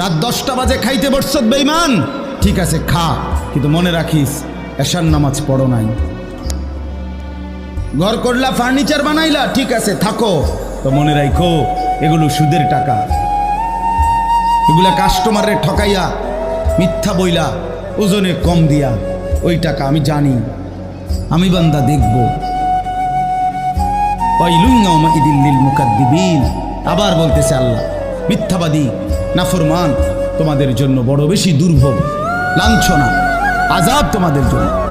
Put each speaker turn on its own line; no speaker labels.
রাত দশটা বাজে খাইতে বসছ বেইমান ঠিক আছে, খা, কিন্তু মনে রাখিস, এশার নামাজ পড়ো নাই। ঘর করলা, ফার্নিচার বানাইলা, ঠিক আছে, থাকো। তো মনে রাখো এগুলো সুদের টাকা। এগুলা কাস্টমারের ঠকাইয়া, মিথ্যা বইলা, ওজনে কম দিয়া, ওই টাকা আমি জানি, আমি বান্দা দেখব। আবার বলতেছে আল্লাহ। মিথ্যাবাদী নাফরমান তোমাদের জন্য বড় বেশি দুর্ভোগ লাঞ্ছনা আজাব তোমাদের জন্য।